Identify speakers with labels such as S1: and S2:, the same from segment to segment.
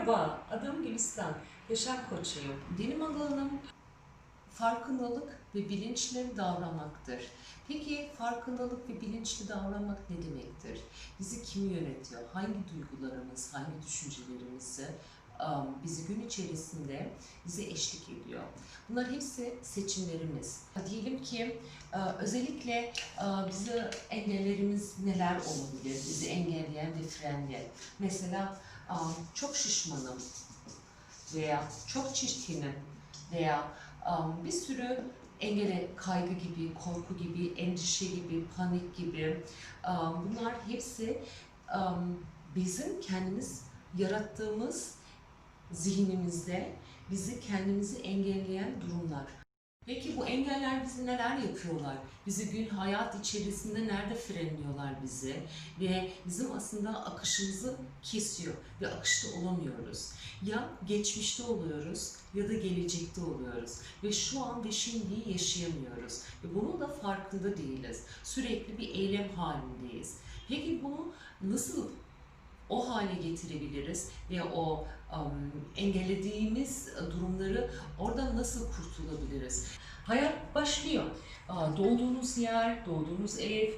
S1: Merhaba, adım Gülistan. Yaşam koçuyum. Benim alanım farkındalık ve bilinçli davranmaktır. Peki farkındalık ve bilinçli davranmak ne demektir? Bizi kim yönetiyor? Hangi duygularımız, hangi düşüncelerimizi bizi gün içerisinde bize eşlik ediyor? Bunlar hepsi seçimlerimiz. Diyelim ki özellikle bizi engellerimiz neler olabilir? Bizi engelleyen ve frenleyen. Mesela um, çok şişmanım veya çok çirkinim veya um, bir sürü engele kaygı gibi, korku gibi, endişe gibi, panik gibi um, bunlar hepsi um, bizim kendimiz yarattığımız zihnimizde bizi kendimizi engelleyen durumlar. Peki bu engeller bizi neler yapıyorlar? Bizi gün hayat içerisinde nerede frenliyorlar bizi? Ve bizim aslında akışımızı kesiyor ve akışta olamıyoruz. Ya geçmişte oluyoruz ya da gelecekte oluyoruz. Ve şu an ve şimdiyi yaşayamıyoruz. Ve bunun da farkında değiliz. Sürekli bir eylem halindeyiz. Peki bunu nasıl o hale getirebiliriz ve o um, engellediğimiz durumları oradan nasıl kurtulabiliriz? Hayat başlıyor. Doğduğunuz yer, doğduğunuz ev,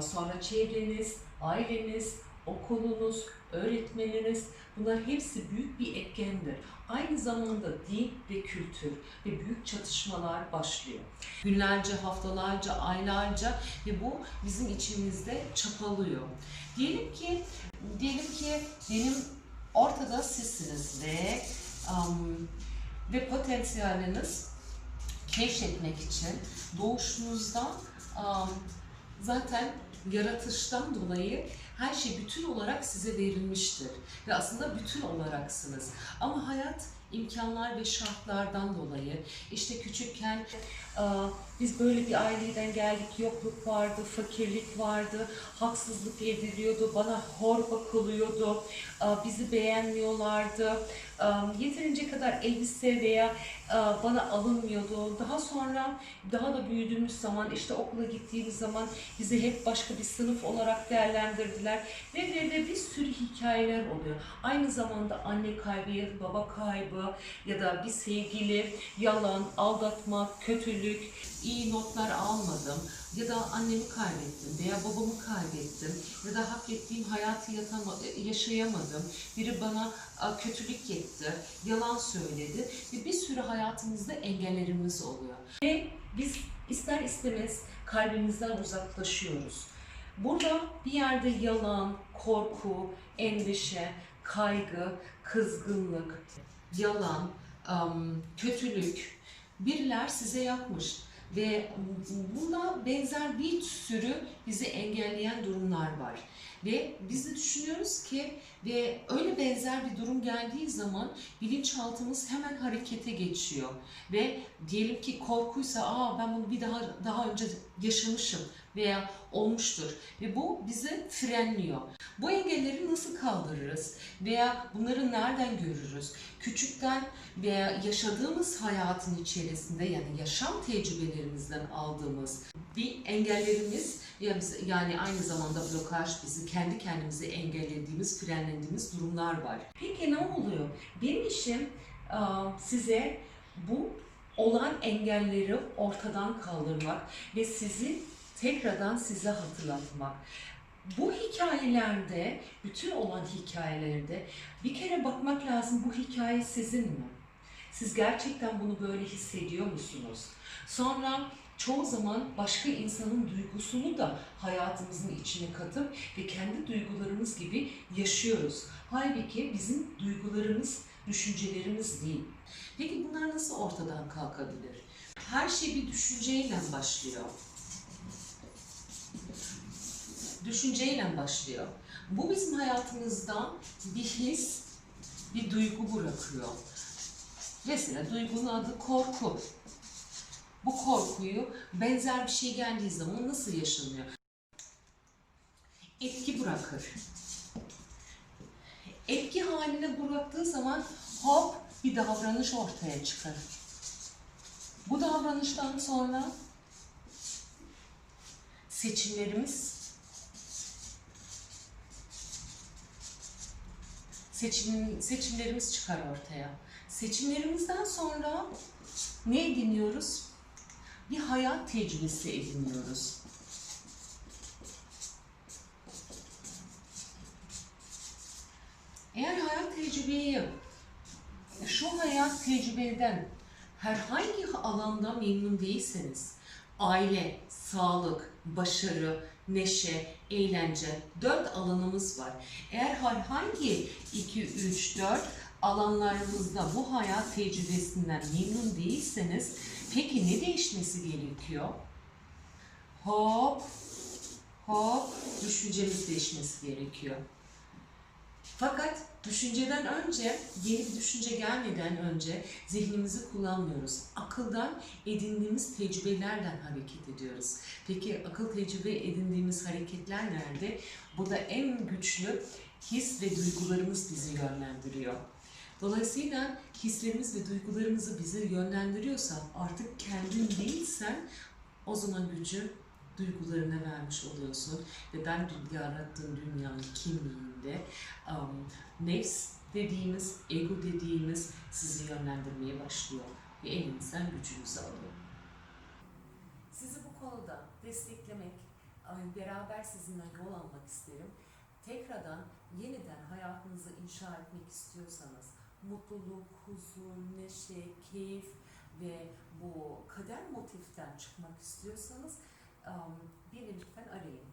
S1: sonra çevreniz, aileniz, okulunuz, öğretmeniniz bunlar hepsi büyük bir etkendir. Aynı zamanda din ve kültür ve büyük çatışmalar başlıyor. Günlerce, haftalarca, aylarca ve bu bizim içimizde çapalıyor. Diyelim ki diyelim ki benim ortada sizsiniz ve um, ve potansiyeliniz keşfetmek için doğuşunuzdan um, zaten yaratıştan dolayı her şey bütün olarak size verilmiştir ve aslında bütün olaraksınız. Ama hayat imkanlar ve şartlardan dolayı işte küçükken biz böyle bir aileden geldik, yokluk vardı, fakirlik vardı, haksızlık ediliyordu, bana hor bakılıyordu, bizi beğenmiyorlardı, yeterince kadar elbise veya bana alınmıyordu. Daha sonra daha da büyüdüğümüz zaman işte okula gittiğimiz zaman bizi hep başka bir sınıf olarak değerlendirdiler ve ve ve bir sürü hikayeler oluyor. Aynı zamanda anne kaybı ya da baba kaybı ya da bir sevgili, yalan, aldatma, kötülük, iyi notlar almadım ya da annemi kaybettim veya babamı kaybettim ya da hak ettiğim hayatı yatama- yaşayamadım. Biri bana kötülük etti, yalan söyledi ve bir sürü hayatımızda engellerimiz oluyor. Ve biz ister istemez kalbimizden uzaklaşıyoruz. Burada bir yerde yalan, korku, endişe, kaygı, kızgınlık, yalan, kötülük biriler size yapmış ve buna benzer bir sürü bizi engelleyen durumlar var. Ve biz de düşünüyoruz ki ve öyle benzer bir durum geldiği zaman bilinçaltımız hemen harekete geçiyor. Ve diyelim ki korkuysa aa ben bunu bir daha daha önce yaşamışım veya olmuştur ve bu bizi frenliyor. Bu engelleri nasıl kaldırırız veya bunları nereden görürüz? Küçükten veya yaşadığımız hayatın içerisinde yani yaşam tecrübelerimizden aldığımız bir engellerimiz ya yani aynı zamanda blokaj bizi kendi kendimizi engellediğimiz, frenlediğimiz durumlar var. Peki ne oluyor? Benim işim aa, size bu olan engelleri ortadan kaldırmak ve sizi tekrardan size hatırlatmak. Bu hikayelerde, bütün olan hikayelerde bir kere bakmak lazım bu hikaye sizin mi? Siz gerçekten bunu böyle hissediyor musunuz? Sonra çoğu zaman başka insanın duygusunu da hayatımızın içine katıp ve kendi duygularımız gibi yaşıyoruz. Halbuki bizim duygularımız, düşüncelerimiz değil. Peki bunlar nasıl ortadan kalkabilir? Her şey bir düşünceyle başlıyor düşünceyle başlıyor. Bu bizim hayatımızda bir his, bir duygu bırakıyor. Mesela duygunun adı korku. Bu korkuyu benzer bir şey geldiği zaman nasıl yaşanıyor? Etki bırakır. Etki haline bıraktığı zaman hop bir davranış ortaya çıkar. Bu davranıştan sonra seçimlerimiz seçim, seçimlerimiz çıkar ortaya. Seçimlerimizden sonra ne ediniyoruz? Bir hayat tecrübesi ediniyoruz. Eğer hayat tecrübeyi, şu hayat tecrübeden herhangi alanda memnun değilseniz, aile, sağlık, başarı, neşe, eğlence, dört alanımız var. Eğer herhangi 2, 3, 4 alanlarımızda bu hayat tecrübesinden memnun değilseniz, peki ne değişmesi gerekiyor? Hop, hop, düşüncemiz değişmesi gerekiyor. Fakat düşünceden önce, yeni bir düşünce gelmeden önce zihnimizi kullanmıyoruz. Akıldan edindiğimiz tecrübelerden hareket ediyoruz. Peki akıl tecrübe edindiğimiz hareketler nerede? Burada en güçlü his ve duygularımız bizi yönlendiriyor. Dolayısıyla hislerimiz ve duygularımızı bizi yönlendiriyorsa artık kendin değilsen o zaman gücü duygularına vermiş oluyorsun ve ben yarattığım dünyanın kimliğinde um, nefs dediğimiz, ego dediğimiz sizi yönlendirmeye başlıyor ve elinizden gücünüzü alıyor. Sizi bu konuda desteklemek, beraber sizinle yol almak isterim. Tekrardan yeniden hayatınızı inşa etmek istiyorsanız, mutluluk, huzur, neşe, keyif ve bu kader motiften çıkmak istiyorsanız um, din il-fen għalin